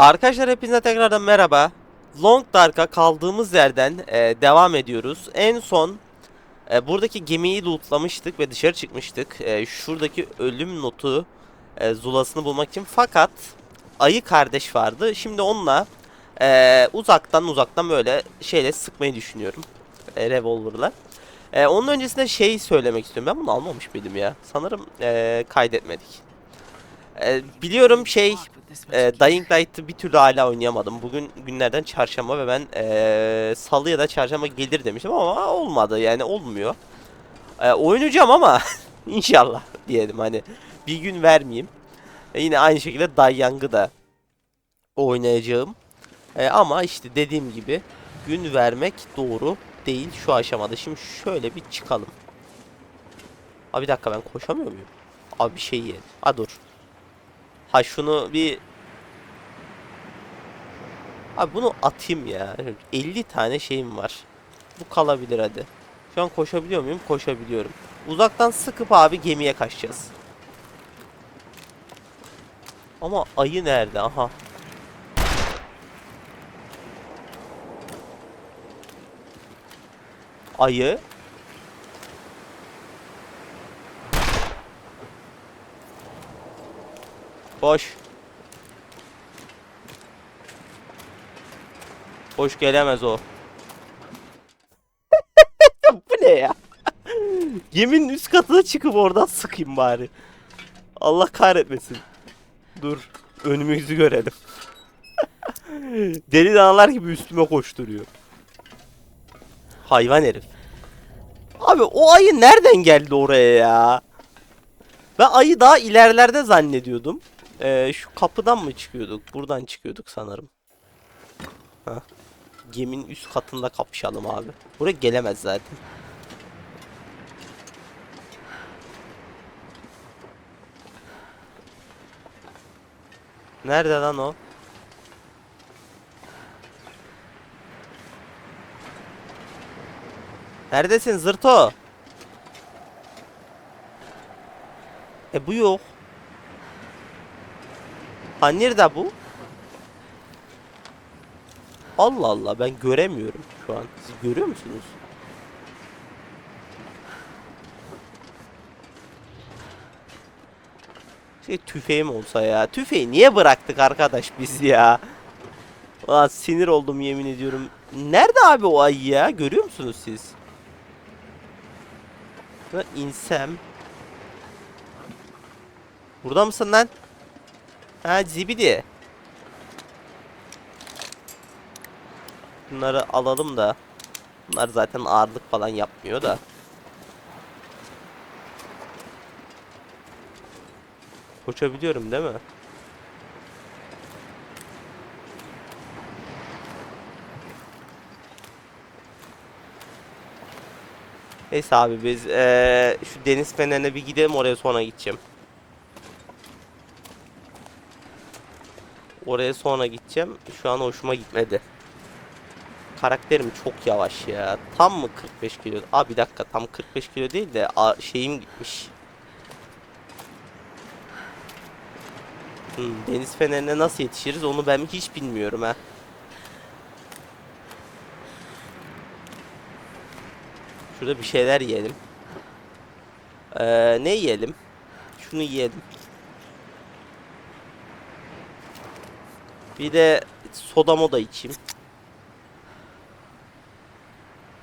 Arkadaşlar hepinize tekrardan merhaba. Long Dark'a kaldığımız yerden e, devam ediyoruz. En son e, buradaki gemiyi lootlamıştık ve dışarı çıkmıştık. E, şuradaki ölüm notu e, zulasını bulmak için. Fakat ayı kardeş vardı. Şimdi onunla e, uzaktan uzaktan böyle şeyle sıkmayı düşünüyorum. E, revolver'la. E, onun öncesinde şey söylemek istiyorum. Ben bunu almamış mıydım ya? Sanırım e, kaydetmedik. E, biliyorum şey e, Dying Light'ı bir türlü hala oynayamadım. Bugün günlerden çarşamba ve ben e, salı ya da çarşamba gelir demiştim ama olmadı yani olmuyor. E, oynayacağım ama inşallah diyelim hani bir gün vermeyeyim. E, yine aynı şekilde Dayang'ı da oynayacağım. E, ama işte dediğim gibi gün vermek doğru değil şu aşamada. Şimdi şöyle bir çıkalım. Abi bir dakika ben koşamıyor muyum? Abi bir şey yiyelim. Ha dur. Ha şunu bir Abi bunu atayım ya. 50 tane şeyim var. Bu kalabilir hadi. Şu an koşabiliyor muyum? Koşabiliyorum. Uzaktan sıkıp abi gemiye kaçacağız. Ama ayı nerede? Aha. Ayı. Boş. Hoş gelemez o. Bu ne ya? Geminin üst katına çıkıp oradan sıkayım bari. Allah kahretmesin. Dur. Önümüzü görelim. Deli danalar gibi üstüme koşturuyor. Hayvan herif. Abi o ayı nereden geldi oraya ya? Ben ayı daha ilerlerde zannediyordum. Ee, şu kapıdan mı çıkıyorduk? Buradan çıkıyorduk sanırım. Hah. Geminin üst katında kapışalım abi. Buraya gelemez zaten. Nerede lan o? Neredesin zırto? E bu yok. Ha nerede bu? Allah Allah ben göremiyorum şu an. Siz görüyor musunuz? Şey tüfeğim olsa ya. Tüfeği niye bıraktık arkadaş biz ya? Ulan sinir oldum yemin ediyorum. Nerede abi o ayı ya? Görüyor musunuz siz? Şuna insem. Burada mısın lan? Ha zibidi. Bunları alalım da. Bunlar zaten ağırlık falan yapmıyor da. Koşabiliyorum değil mi? Neyse abi biz eee, şu deniz fenerine bir gidelim oraya sonra gideceğim. Oraya sonra gideceğim. Şu an hoşuma gitmedi. Karakterim çok yavaş ya. Tam mı 45 kilo? Aa bir dakika tam 45 kilo değil de şeyim gitmiş. Hmm, deniz fenerine nasıl yetişiriz onu ben hiç bilmiyorum ha. Şurada bir şeyler yiyelim. Ee, ne yiyelim? Şunu yiyelim. Bir de soda moda içeyim.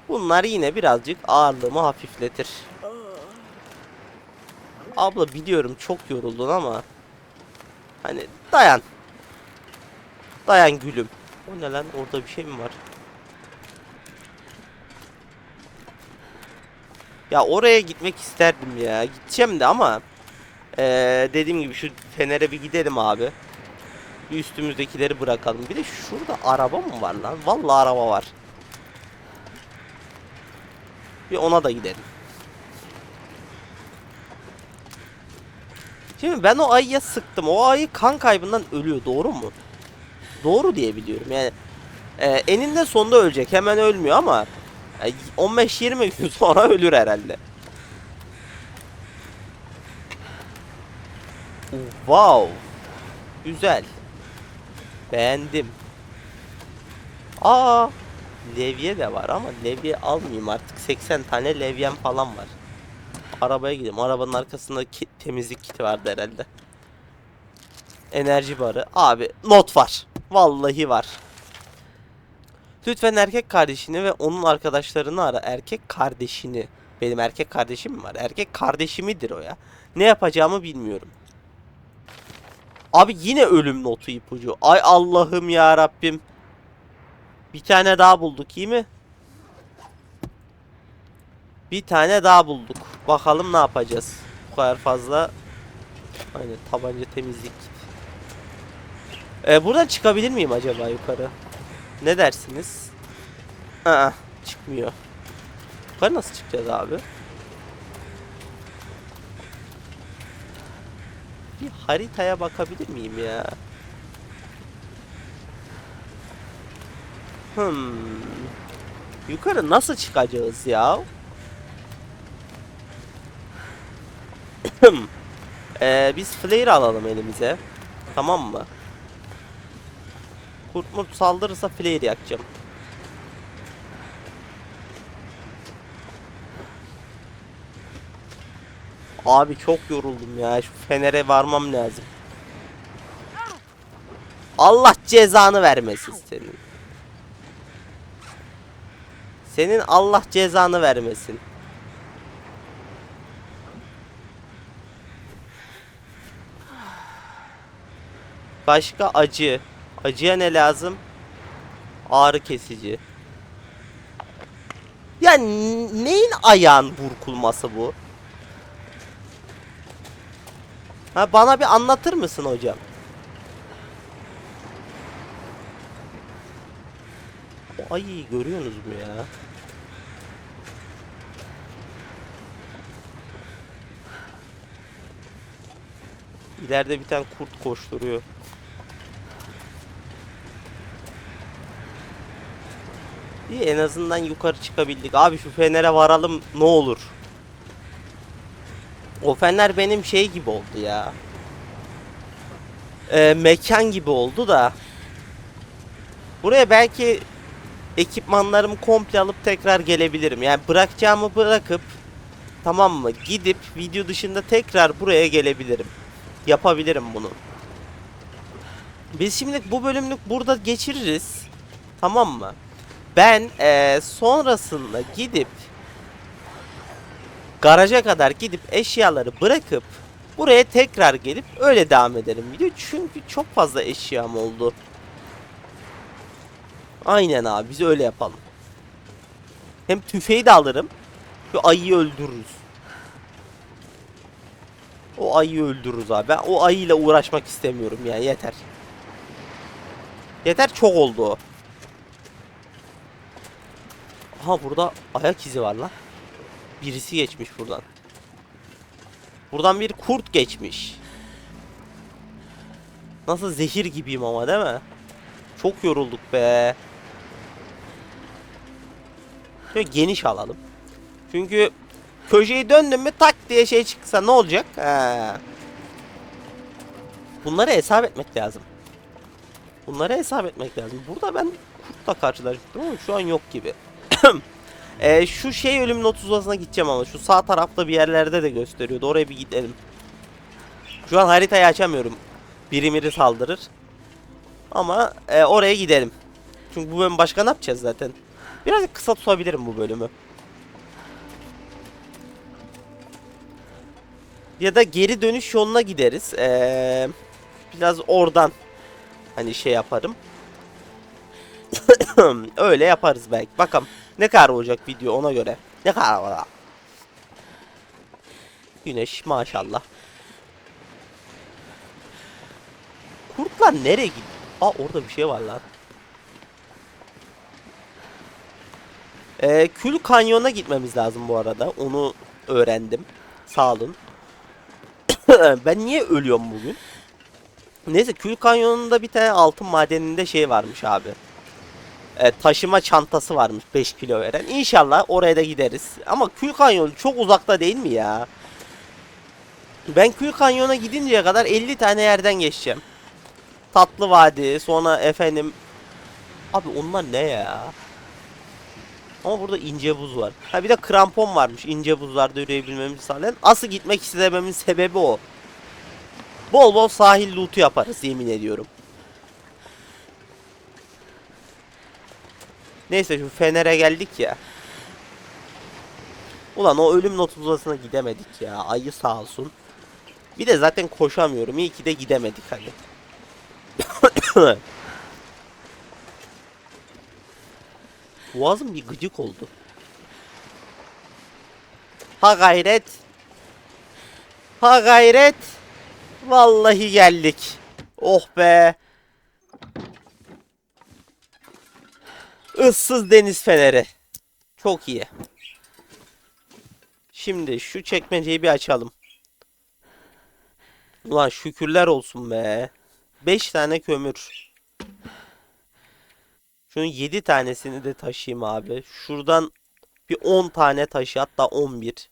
Bunlar yine birazcık ağırlığımı hafifletir. Abla biliyorum çok yoruldun ama hani dayan. Dayan gülüm. O ne lan orada bir şey mi var? Ya oraya gitmek isterdim ya. Gideceğim de ama eee, dediğim gibi şu Fener'e bir gidelim abi. Bir üstümüzdekileri bırakalım. Bir de şurada araba mı var lan? Vallahi araba var. Bir ona da gidelim. Şimdi ben o ayıya sıktım. O ayı kan kaybından ölüyor. Doğru mu? Doğru diye biliyorum. Yani e, eninde sonunda ölecek. Hemen ölmüyor ama e, 15-20 gün sonra ölür herhalde. Wow. Güzel. Beğendim. Aa, levye de var ama levye almayayım artık. 80 tane levyem falan var. Arabaya gidelim. Arabanın arkasında ki- temizlik kiti vardı herhalde. Enerji barı. Abi not var. Vallahi var. Lütfen erkek kardeşini ve onun arkadaşlarını ara. Erkek kardeşini. Benim erkek kardeşim mi var? Erkek kardeşimidir o ya. Ne yapacağımı bilmiyorum. Abi yine ölüm notu ipucu. Ay Allah'ım ya Rabbim. Bir tane daha bulduk iyi mi? Bir tane daha bulduk. Bakalım ne yapacağız. Bu kadar fazla. Aynen tabanca temizlik. Ee, buradan çıkabilir miyim acaba yukarı? Ne dersiniz? Aa, çıkmıyor. Yukarı nasıl çıkacağız abi? Bir haritaya bakabilir miyim ya? Hmm. Yukarı nasıl çıkacağız ya? ee, biz flare alalım elimize. Tamam mı? Kurt murt saldırırsa flare yakacağım. Abi çok yoruldum ya. Şu fenere varmam lazım. Allah cezanı vermesin senin. Senin Allah cezanı vermesin. Başka acı. Acıya ne lazım? Ağrı kesici. Ya neyin ayağın burkulması bu? Ha bana bir anlatır mısın hocam? Ayıyı görüyorsunuz mu ya? İleride bir tane kurt koşturuyor. İyi en azından yukarı çıkabildik. Abi şu fenere varalım ne olur. O fener benim şey gibi oldu ya. Ee, mekan gibi oldu da. Buraya belki ekipmanlarımı komple alıp tekrar gelebilirim. Yani bırakacağımı bırakıp tamam mı? Gidip video dışında tekrar buraya gelebilirim. Yapabilirim bunu. Biz şimdilik bu bölümlük burada geçiririz. Tamam mı? Ben eee, sonrasında gidip garaja kadar gidip eşyaları bırakıp buraya tekrar gelip öyle devam ederim video. Çünkü çok fazla eşyam oldu. Aynen abi biz öyle yapalım. Hem tüfeği de alırım. Şu ayıyı öldürürüz. O ayıyı öldürürüz abi. Ben o ayıyla uğraşmak istemiyorum yani yeter. Yeter çok oldu o. Aha burada ayak izi var lan. Birisi geçmiş buradan. Buradan bir kurt geçmiş. Nasıl zehir gibiyim ama değil mi? Çok yorulduk be. Şöyle geniş alalım. Çünkü köşeyi döndüm mü tak diye şey çıksa ne olacak? He. Bunları hesap etmek lazım. Bunları hesap etmek lazım. Burada ben kurtla karşılaştım ama şu an yok gibi. Ee, şu şey ölüm not uzasına gideceğim ama şu sağ tarafta bir yerlerde de gösteriyordu. Oraya bir gidelim. Şu an haritayı açamıyorum. Biri saldırır. Ama e, oraya gidelim. Çünkü bu bölüm başka ne yapacağız zaten? Birazcık kısa tutabilirim bu bölümü. Ya da geri dönüş yoluna gideriz. Ee, biraz oradan hani şey yaparım. Öyle yaparız belki. Bakalım ne kadar olacak video ona göre. Ne kadar var? Güneş maşallah. Kurtlar nereye gidiyor? Aa orada bir şey var lan. Ee, Kül Kanyon'a gitmemiz lazım bu arada. Onu öğrendim. Sağ olun. ben niye ölüyorum bugün? Neyse Kül Kanyonu'nda bir tane altın madeninde şey varmış abi. Ee, taşıma çantası varmış 5 kilo veren. İnşallah oraya da gideriz. Ama Kül Kanyonu çok uzakta değil mi ya? Ben Kül Kanyon'a gidinceye kadar 50 tane yerden geçeceğim. Tatlı Vadi, sonra efendim Abi onlar ne ya? Ama burada ince buz var. Ha bir de krampon varmış ince buzlarda yürüyebilmemizi sağlayan. Asıl gitmek istememin sebebi o. Bol bol sahil loot'u yaparız yemin ediyorum. Neyse şu Fener'e geldik ya. Ulan o ölüm not uzasına gidemedik ya. Ayı sağ olsun. Bir de zaten koşamıyorum. İyi ki de gidemedik hadi. Boğazım bir gıcık oldu. Ha gayret. Ha gayret. Vallahi geldik. Oh be. Issız deniz feneri. Çok iyi. Şimdi şu çekmeceyi bir açalım. Ulan şükürler olsun be. 5 tane kömür. Şunun 7 tanesini de taşıyayım abi. Şuradan bir 10 tane taşı hatta 11.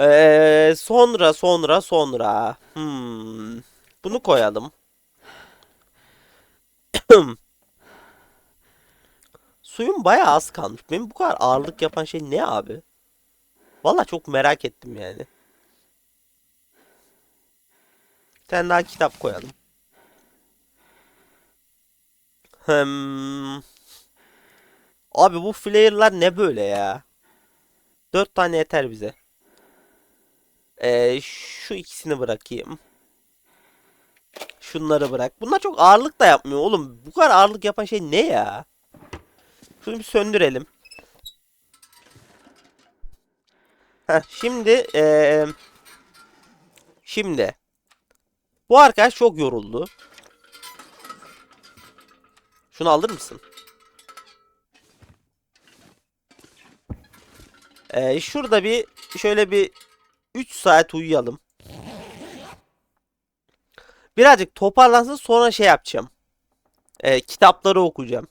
Ee, sonra sonra sonra. Hmm. Bunu koyalım. Suyum bayağı az kalmış. Benim bu kadar ağırlık yapan şey ne abi? Valla çok merak ettim yani. Bir tane daha kitap koyalım. Hmm. Abi bu flare'lar ne böyle ya? Dört tane yeter bize. Ee, şu ikisini bırakayım. Şunları bırak. Bunlar çok ağırlık da yapmıyor oğlum. Bu kadar ağırlık yapan şey ne ya? Şunu bir söndürelim. Heh, şimdi ee, şimdi bu arkadaş çok yoruldu. Şunu alır mısın? Ee, şurada bir şöyle bir 3 saat uyuyalım. Birazcık toparlansın sonra şey yapacağım. Ee, kitapları okuyacağım.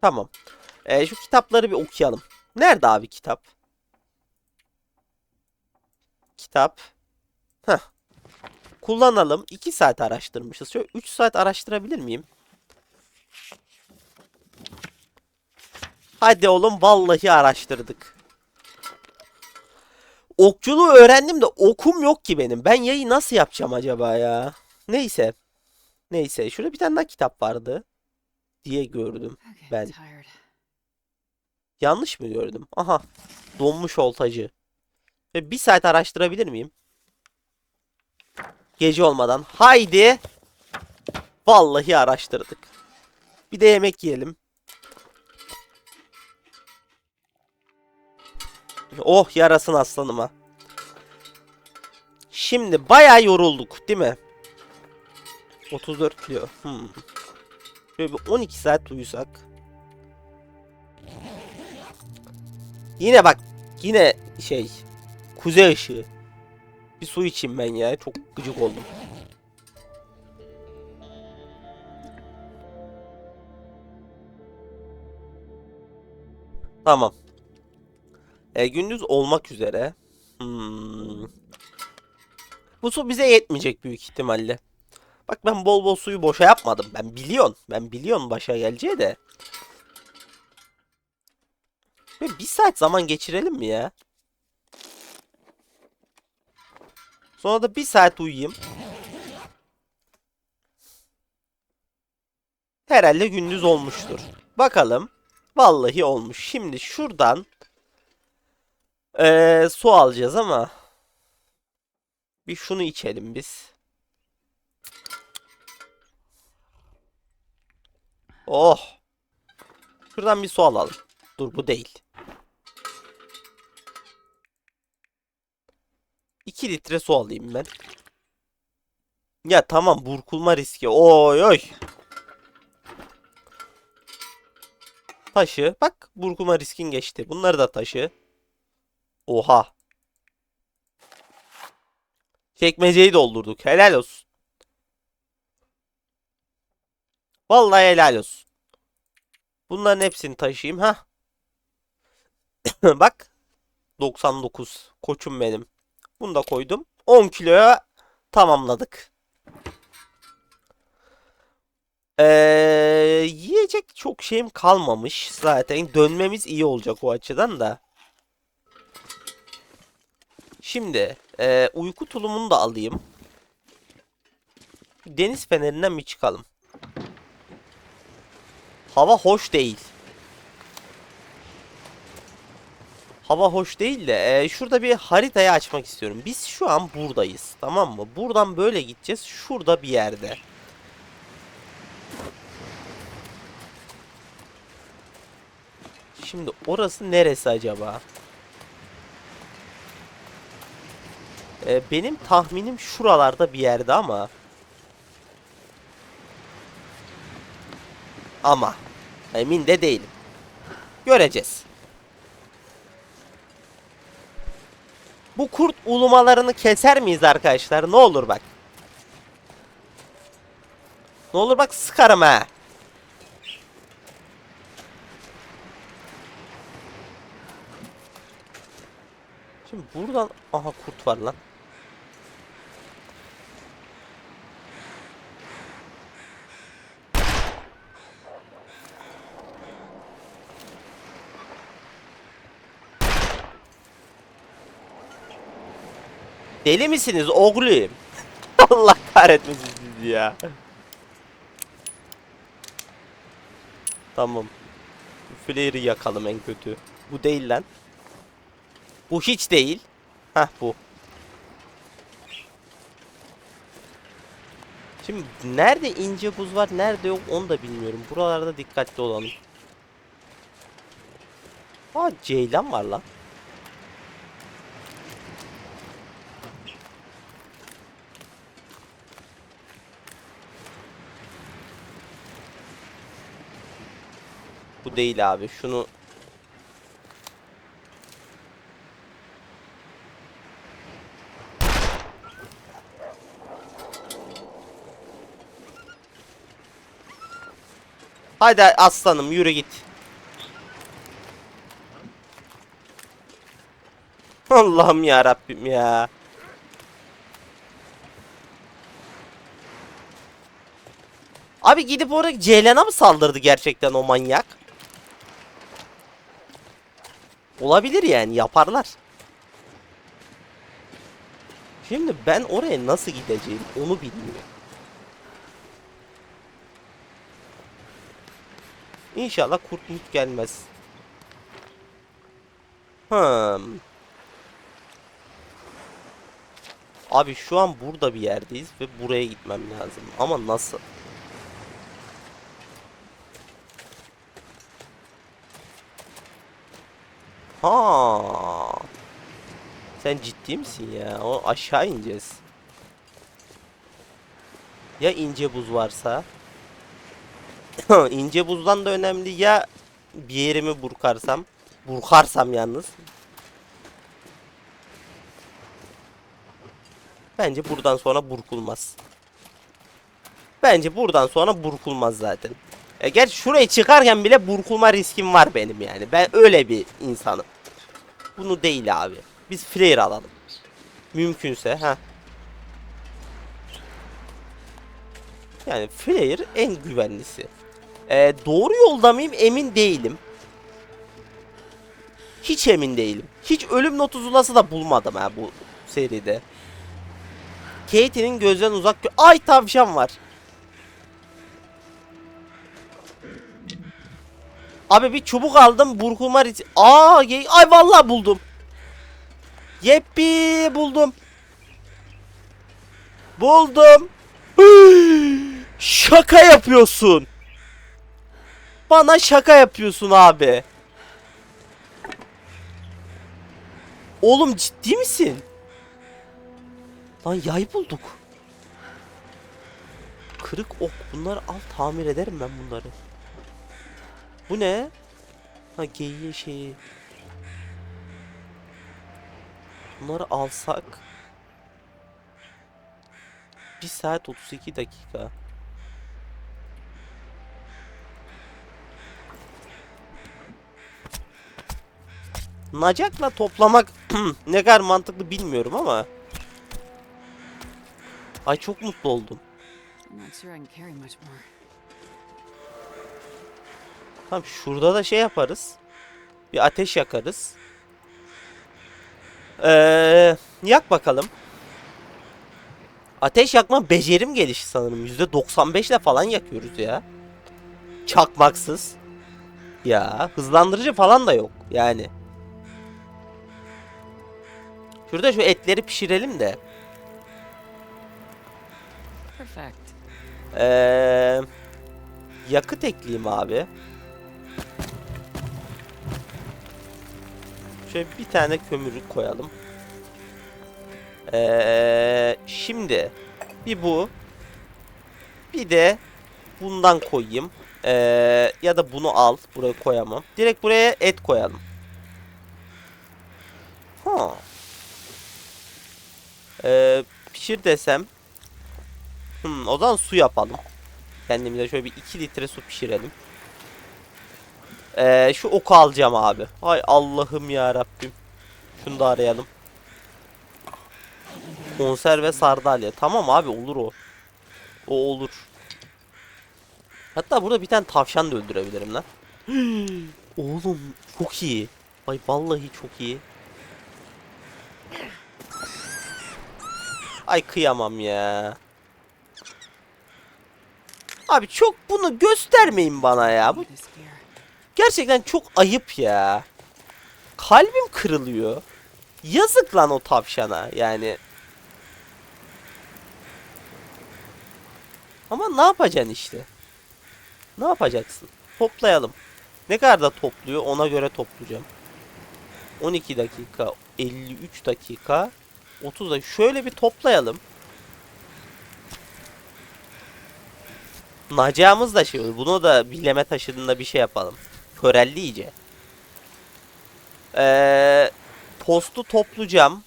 Tamam. Ee, şu kitapları bir okuyalım. Nerede abi kitap? Kitap. Heh. Kullanalım. 2 saat araştırmışız. Şöyle 3 saat araştırabilir miyim? Hadi oğlum vallahi araştırdık. Okçuluğu öğrendim de okum yok ki benim. Ben yayı nasıl yapacağım acaba ya? Neyse. Neyse. Şurada bir tane daha kitap vardı. Diye gördüm. Ben. Yanlış mı gördüm? Aha. Donmuş oltacı. Ve bir saat araştırabilir miyim? Gece olmadan. Haydi. Vallahi araştırdık. Bir de yemek yiyelim. Oh yarasın aslanıma. Şimdi bayağı yorulduk değil mi? 34 kilo. Hmm. Şöyle bir 12 saat uyusak. Yine bak yine şey kuzey ışığı. Bir su içeyim ben ya. Çok gıcık oldum. Tamam. E, gündüz olmak üzere. Hmm. Bu su bize yetmeyecek büyük ihtimalle. Bak ben bol bol suyu boşa yapmadım. Ben biliyorum. Ben biliyorum başa geleceği de. Böyle bir saat zaman geçirelim mi ya? Sonra da bir saat uyuyayım. Herhalde gündüz olmuştur. Bakalım. Vallahi olmuş. Şimdi şuradan eee, su alacağız ama bir şunu içelim biz. Oh. Şuradan bir su alalım. Dur bu değil. 2 litre su alayım ben. Ya tamam burkulma riski. Oy oy. Taşı. Bak burkulma riskin geçti. Bunları da taşı. Oha. Çekmeceyi doldurduk. Helal olsun. Vallahi helal olsun. Bunların hepsini taşıyayım ha. Bak. 99. Koçum benim. Bunu da koydum. 10 kiloya tamamladık. Ee, yiyecek çok şeyim kalmamış zaten. Dönmemiz iyi olacak o açıdan da. Şimdi ee, uyku tulumunu da alayım. Deniz fenerinden bir çıkalım. Hava hoş değil. Hava hoş değil de ee, şurada bir haritayı açmak istiyorum. Biz şu an buradayız. Tamam mı? Buradan böyle gideceğiz. Şurada bir yerde. Şimdi orası neresi acaba? Ee, benim tahminim şuralarda bir yerde ama. Ama. Emin de değilim. Göreceğiz. Bu kurt ulumalarını keser miyiz arkadaşlar? Ne olur bak. Ne olur bak sıkarım ha. Şimdi buradan aha kurt var lan. Deli misiniz oğlum? Allah kahretmesin sizi ya. Tamam. Flare'ı yakalım en kötü. Bu değil lan. Bu hiç değil. Hah bu. Şimdi nerede ince buz var nerede yok onu da bilmiyorum. Buralarda dikkatli olalım. Aa ceylan var lan. Bu değil abi. Şunu Hadi aslanım yürü git. Allah'ım ya Rabbim ya. Abi gidip oraya Ceylan'a mı saldırdı gerçekten o manyak? Olabilir yani yaparlar. Şimdi ben oraya nasıl gideceğim onu bilmiyorum. İnşallah kurt mut gelmez. Hmm. Abi şu an burada bir yerdeyiz ve buraya gitmem lazım. Ama nasıl? Ha. Sen ciddi misin ya? O aşağı ineceğiz. Ya ince buz varsa? ince buzdan da önemli ya bir yerimi burkarsam. Burkarsam yalnız. Bence buradan sonra burkulmaz. Bence buradan sonra burkulmaz zaten. E gerçi şuraya çıkarken bile burkulma riskim var benim yani. Ben öyle bir insanım. Bunu değil abi. Biz flare alalım. Mümkünse ha. Yani flare en güvenlisi. Ee, doğru yolda mıyım emin değilim. Hiç emin değilim. Hiç ölüm notu zulası da bulmadım ha bu seride. Katie'nin gözden uzak gö Ay tavşan var. Abi bir çubuk aldım burkulma riski. Aa ye- ay vallahi buldum. Yeppi buldum. Buldum. Şaka yapıyorsun. Bana şaka yapıyorsun abi. Oğlum ciddi misin? Lan yay bulduk. Kırık ok. Bunları al tamir ederim ben bunları. Bu ne? Ha geyiğe şeyi. Bunları alsak. 1 saat 32 dakika. Nacakla toplamak ne kadar mantıklı bilmiyorum ama Ay çok mutlu oldum. I'm not sure I can carry much more. Tamam şurada da şey yaparız. Bir ateş yakarız. Ee, yak bakalım. Ateş yakma becerim gelişti sanırım. %95 ile falan yakıyoruz ya. Çakmaksız. Ya hızlandırıcı falan da yok yani. Şurada şu etleri pişirelim de. Perfect. Ee, yakıt ekleyeyim abi. Şöyle bir tane kömürü koyalım. Ee, şimdi bir bu. Bir de bundan koyayım. Ee, ya da bunu al. Buraya koyamam. Direkt buraya et koyalım. Ha. Ee, pişir desem. Hmm, o zaman su yapalım. Kendimize şöyle bir 2 litre su pişirelim. Ee, şu oku alacağım abi. Hay Allah'ım ya Rabbim. Şunu da arayalım. Konserve sardalya. Tamam abi olur o. O olur. Hatta burada bir tane tavşan da öldürebilirim lan. Oğlum çok iyi. Ay vallahi çok iyi. Ay kıyamam ya. Abi çok bunu göstermeyin bana ya. Bu. Gerçekten çok ayıp ya. Kalbim kırılıyor. Yazık lan o tavşana yani. Ama ne yapacaksın işte? Ne yapacaksın? Toplayalım. Ne kadar da topluyor ona göre toplayacağım. 12 dakika, 53 dakika, 30 dakika. Şöyle bir toplayalım. Nacağımız da şey. Bunu da bileme taşıdığında bir şey yapalım. Körelli iyice. Ee, postu toplayacağım.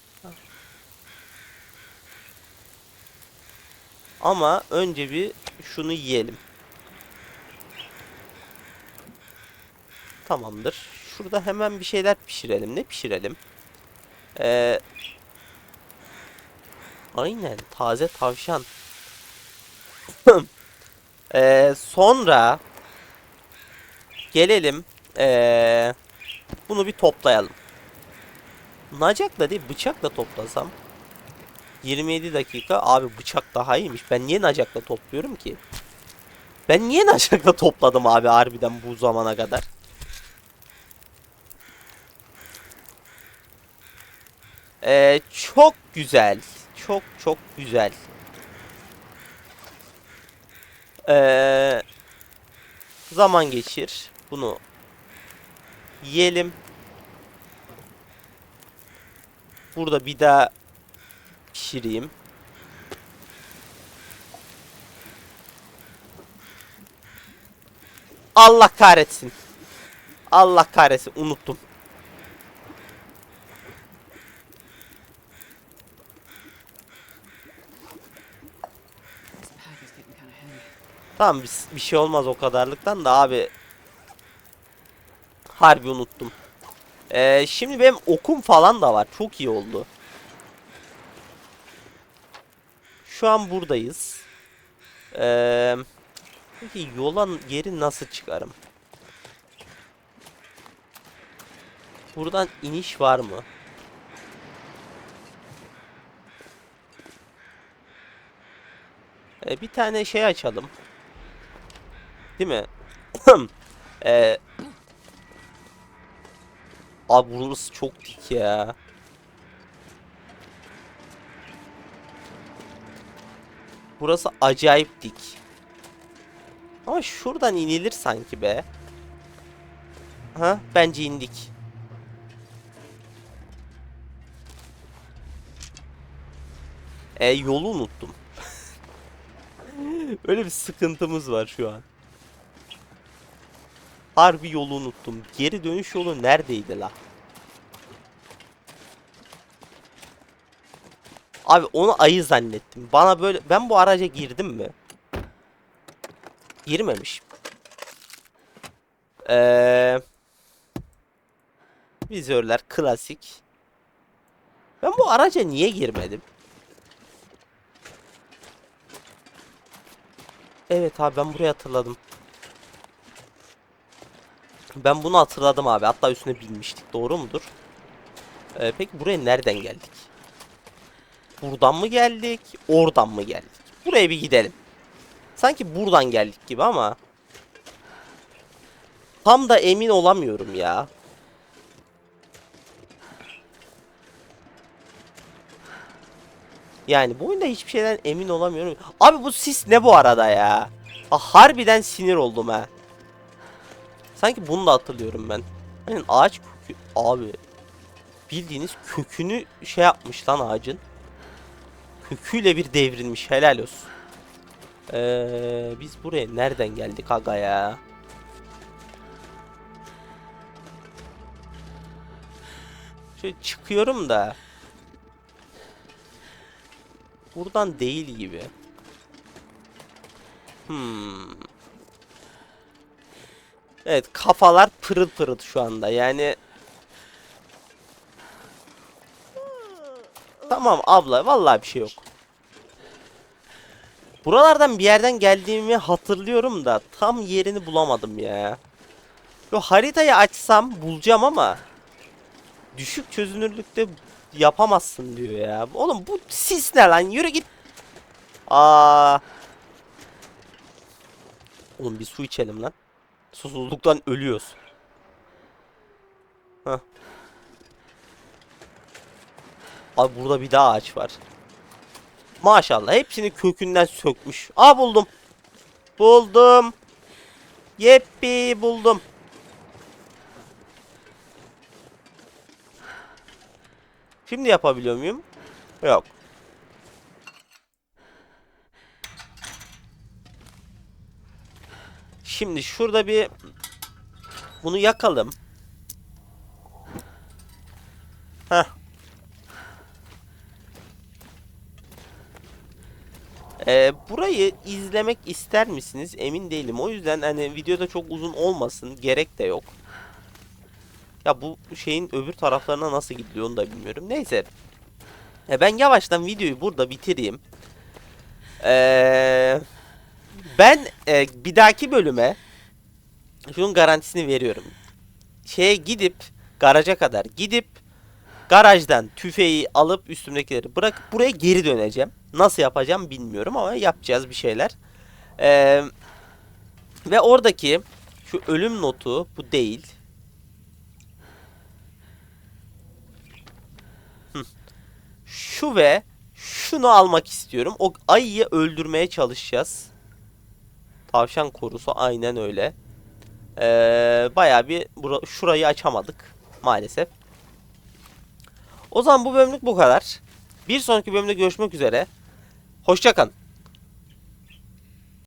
Ama önce bir şunu yiyelim. Tamamdır. Şurada hemen bir şeyler pişirelim. Ne pişirelim? Ee, aynen. Taze tavşan. Ee, sonra gelelim. Ee, bunu bir toplayalım. Nacakla değil bıçakla toplasam. 27 dakika. Abi bıçak daha iyiymiş. Ben niye nacakla topluyorum ki? Ben niye nacakla topladım abi harbiden bu zamana kadar? Ee, çok güzel. Çok çok güzel. Ee, zaman geçir. Bunu yiyelim. Burada bir daha pişireyim. Allah kahretsin. Allah kahretsin unuttum. Tamam bir, bir şey olmaz o kadarlıktan da abi. Harbi unuttum. Ee, şimdi benim okum falan da var. Çok iyi oldu. Şu an buradayız. Ee, peki yola geri nasıl çıkarım? Buradan iniş var mı? Ee, bir tane şey açalım. Değil mi? Ee, abi burası çok dik ya. Burası acayip dik. Ama şuradan inilir sanki be. Ha, bence indik. E yolu unuttum. Öyle bir sıkıntımız var şu an. Harbi yolu unuttum. Geri dönüş yolu neredeydi la? Abi onu ayı zannettim. Bana böyle ben bu araca girdim mi? Girmemiş. Eee Vizörler klasik. Ben bu araca niye girmedim? Evet abi ben burayı hatırladım. Ben bunu hatırladım abi. Hatta üstüne binmiştik. Doğru mudur? Ee, peki buraya nereden geldik? Buradan mı geldik? Oradan mı geldik? Buraya bir gidelim. Sanki buradan geldik gibi ama. Tam da emin olamıyorum ya. Yani bu oyunda hiçbir şeyden emin olamıyorum. Abi bu sis ne bu arada ya? Ha, harbiden sinir oldum ha. Sanki bunu da hatırlıyorum ben. Hani ağaç kökü... Abi. Bildiğiniz kökünü şey yapmış lan ağacın. Köküyle bir devrilmiş. Helal olsun. Ee, biz buraya nereden geldik aga ya? Şöyle çıkıyorum da. Buradan değil gibi. Hmm. Evet kafalar pırıl pırıl şu anda yani. Tamam abla vallahi bir şey yok. Buralardan bir yerden geldiğimi hatırlıyorum da tam yerini bulamadım ya. Yo haritayı açsam bulacağım ama düşük çözünürlükte yapamazsın diyor ya. Oğlum bu sis ne lan? Yürü git. Aa. Oğlum bir su içelim lan. Susuzluktan ölüyoruz. Hah. Abi burada bir daha ağaç var. Maşallah hepsini kökünden sökmüş. Aa buldum. Buldum. Yeppi buldum. Şimdi yapabiliyor muyum? Yok. Şimdi şurada bir bunu yakalım. Heh. Ee, burayı izlemek ister misiniz? Emin değilim. O yüzden hani videoda çok uzun olmasın. Gerek de yok. Ya bu şeyin öbür taraflarına nasıl gidiliyor onu da bilmiyorum. Neyse. E ben yavaştan videoyu burada bitireyim. Ee, ben e, bir dahaki bölüme şunun garantisini veriyorum. Şeye gidip garaja kadar gidip garajdan tüfeği alıp üstümdekileri bırakıp buraya geri döneceğim. Nasıl yapacağım bilmiyorum ama yapacağız bir şeyler. Ee, ve oradaki şu ölüm notu bu değil. Şu ve şunu almak istiyorum. O ayıyı öldürmeye çalışacağız. Tavşan korusu aynen öyle. Ee, bayağı bir şurayı açamadık maalesef. O zaman bu bölümlük bu kadar. Bir sonraki bölümde görüşmek üzere. Hoşçakalın.